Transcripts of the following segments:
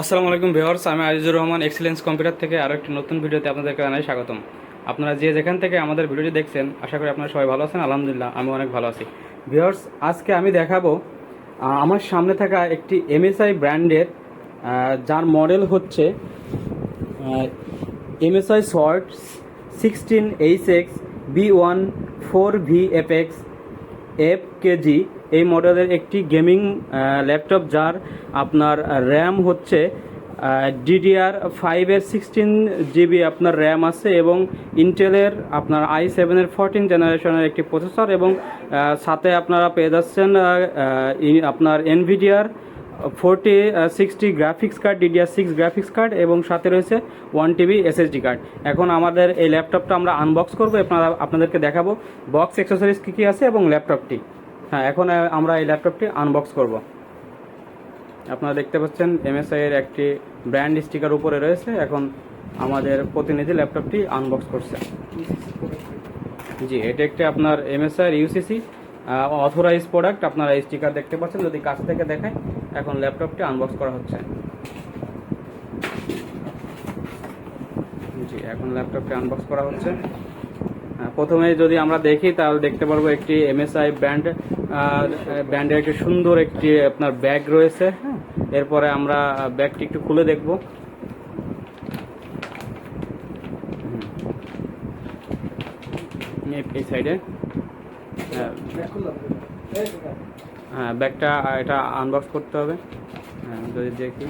আসসালামু আলাইকুম ভিউয়ার্স, আমি আজিজুর রহমান এক্সিলেন্স কম্পিউটার থেকে আরও একটি নতুন ভিডিওতে আপনাদেরকে জানাই স্বাগতম। আপনারা যে যেখান থেকে আমাদের ভিডিওটি দেখছেন, আশা করি আপনারা সবাই ভালো আছেন, আলহামদুলিল্লাহ, আমি অনেক ভালো আছি। ভিউয়ার্স, আজকে আমি দেখাবো আমার সামনে থাকা একটি এমএসআই ব্র্যান্ডের যার মডেল হচ্ছে MSI sword sixteen H X B one four V F X F KG এই মডেলের একটি গেমিং ল্যাপটপ যার আপনার র্যাম হচ্ছে ডিডিআর ফাইভের সিক্সটিন জিবি আপনার র্যাম আছে এবং ইন্টেলের আপনার আই সেভেনের ফোরটিন জেনারেশনের একটি প্রসেসর এবং সাথে আপনারা পেয়ে যাচ্ছেন আপনার Nvidia forty sixty graphics card DDR six graphics card এবং সাথে রয়েছে ওয়ান টিবি এসএসডি কার্ড এখন আমাদের এই ল্যাপটপটা আমরা আনবক্স করব, আপনারা, আপনাদেরকে দেখাবো বক্স অ্যাক্সেসরিজ কী কী আছে এবং ল্যাপটপটি। হ্যাঁ এখন আমরা এই ল্যাপটপটি আনবক্স করব। আপনারা দেখতে পাচ্ছেন এমএসআই এর একটি ব্র্যান্ড স্টিকার উপরে রয়েছে। এখন আমাদের প্রতিনিধি ল্যাপটপটি আনবক্স করছে। জি, এটা একটি আপনার এমএসআই ইউসিসি অথরাইজ প্রোডাক্ট আপনারা স্টিকার দেখতে পাচ্ছেন, যদি কাছ থেকে দেখায় এখন ল্যাপটপটি আনবক্স করা হচ্ছে। জি, এখন ল্যাপটপটি আনবক্স করা হচ্ছে। প্রথমে যদি আমরা দেখি, তাহলে দেখতে পারব একটি এমএসআই ব্র্যান্ড ব্র্যান্ডের একটি সুন্দর একটি আপনার ব্যাগ রয়েছে হ্যাঁ? এরপরে আমরা ব্যাগটি একটু খুলে দেখব। এই- সাইডে। হ্যাঁ ব্যাগটা এটা আনবক্স করতে হবে। হ্যাঁ যদি দেখি।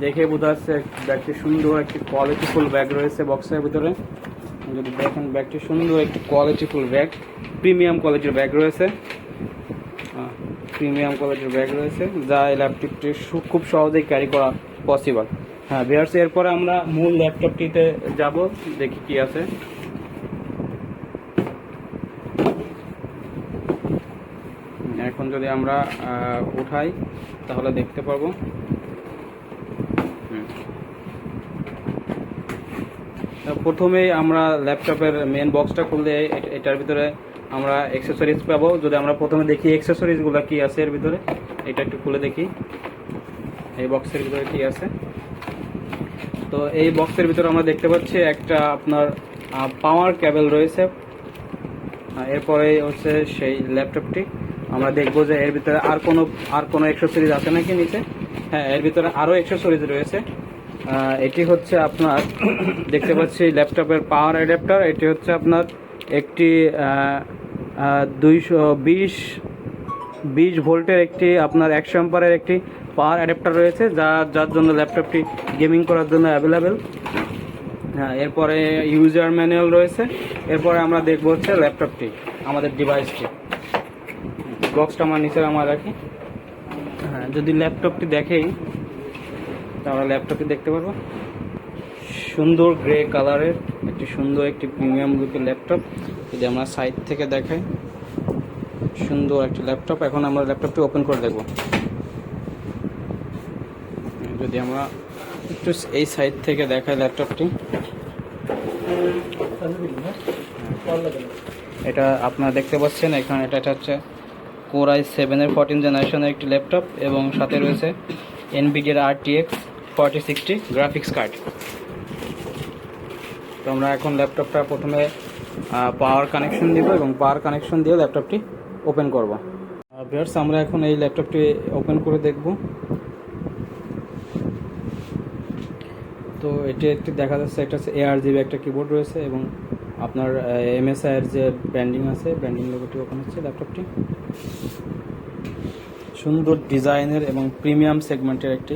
দেখে বোঝা যাচ্ছে ব্যাগটি সুন্দর, একটি কোয়ালিটিফুল ব্যাগ রয়েছে বক্সের ভিতরে। যদি দেখেন ব্যাগটি সুন্দর একটি কোয়ালিটিফুল ব্যাগ প্রিমিয়াম কোয়ালিটির ব্যাগ রয়েছে। প্রিমিয়াম কোয়ালিটির ব্যাগ রয়েছে, যা এই ল্যাপটপটি খুব সহজেই ক্যারি করা পসিবল হ্যাঁ বিয়ার্স এরপরে আমরা মূল ল্যাপটপটিতে যাব, দেখি কি আছে। এখন যদি আমরা উঠাই, তাহলে দেখতে পারব হুম। তা প্রথমেই আমরা ল্যাপটপের মেন বক্সটা খুললে এটার ভিতরে আমরা অ্যাক্সেসরিজ পাবো। যদি আমরা প্রথমে দেখি অ্যাক্সেসরিজগুলো কি আছে এর ভিতরে, এটা একটু খুলে দেখি। এই বক্সের ভিতরে কি আছে? তো এই বক্সের ভিতরে আমরা দেখতে পাচ্ছি একটা আপনার পাওয়ার কেবল রয়েছে। এরপরে হচ্ছে সেই ল্যাপটপটি। আমরা দেখব যে এর ভিতরে আর কোনো আর কোনো অ্যাক্সেসরিজ আছে নাকি নিচে? হ্যাঁ এর ভিতরে আরও অ্যাক্সেসরিজ রয়েছে। এটি হচ্ছে আপনার, দেখতে পাচ্ছি ল্যাপটপের পাওয়ার অ্যাডাপ্টার। এটি হচ্ছে আপনার একটি দুইশো বিশ বিশ ভোল্টের একটি, আপনার একশো অ্যাম্পারের একটি পাওয়ার অ্যাডাপ্টার রয়েছে, যা, যার জন্য ল্যাপটপটি গেমিং করার জন্য অ্যাভেলেবেল। হ্যাঁ এরপরে ইউজার ম্যানুয়াল রয়েছে। এরপরে আমরা দেখব হচ্ছে ল্যাপটপটি, আমাদের ডিভাইসটি। বক্সটা আমার নিচে আমার রাখি। হ্যাঁ যদি ল্যাপটপটি দেখেই তাহলে ল্যাপটপটি দেখতে পারব। সুন্দর গ্রে কালারের একটি সুন্দর একটি প্রিমিয়াম লুকের ল্যাপটপ যদি আমরা সাইড থেকে দেখাই, সুন্দর একটি ল্যাপটপ এখন আমরা ল্যাপটপটি ওপেন করে দেখব। যদি আমরা একটু এই সাইড থেকে দেখাই ল্যাপটপটি এটা আপনারা দেখতে পাচ্ছেন, এখানে এটা এটা হচ্ছে কোর আই সেভেনের ফোরটিন জেনারেশনের একটি ল্যাপটপ এবং সাথে রয়েছে এনবিডির R TX forty sixty graphics card তো আমরা এখন ল্যাপটপটা প্রথমে পাওয়ার কানেকশন দিব এবং পাওয়ার কানেকশন দিয়ে ল্যাপটপটি ওপেন করব। ভিউয়ার্স আমরা এখন এই ল্যাপটপটি ওপেন করে দেখব। তো এটি একটি দেখা যাচ্ছে একটা এআর জিবি একটা কিবোর্ড রয়েছে এবং আপনার এমএসআই এর যে ব্র্যান্ডিং আছে। ব্র্যান্ডিং লোগোটি ওপেন হচ্ছে ল্যাপটপটি সুন্দর ডিজাইনের এবং প্রিমিয়াম সেগমেন্টের একটি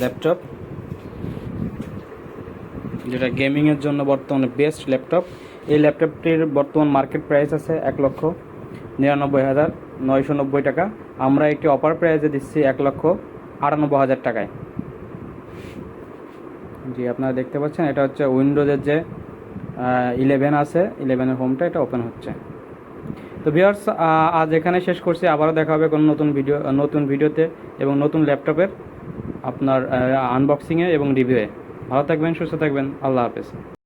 ল্যাপটপ যেটা গেমিংয়ের জন্য বর্তমানে বেস্ট ল্যাপটপ এই ল্যাপটপটির বর্তমান মার্কেট প্রাইস আছে এক লক্ষ নিরানব্বই হাজার নয়শো নব্বই টাকা। আমরা একটি অফার প্রাইসে দিচ্ছি এক লক্ষ আটানব্বই হাজার টাকায়। জি, আপনারা দেখতে পাচ্ছেন, এটা হচ্ছে উইন্ডোজের যে ইলেভেন আছে ইলেভেনের হোমটা এটা ওপেন হচ্ছে। তো ভিউয়ার্স আজ এখানে শেষ করছি। আবারও দেখা হবে কোনো নতুন ভিডিও নতুন ভিডিওতে এবং নতুন ল্যাপটপের আপনার আনবক্সিংয়ে এবং রিভিউয়ে ভালো থাকবেন সুস্থ থাকবেন। আল্লাহ হাফেজ।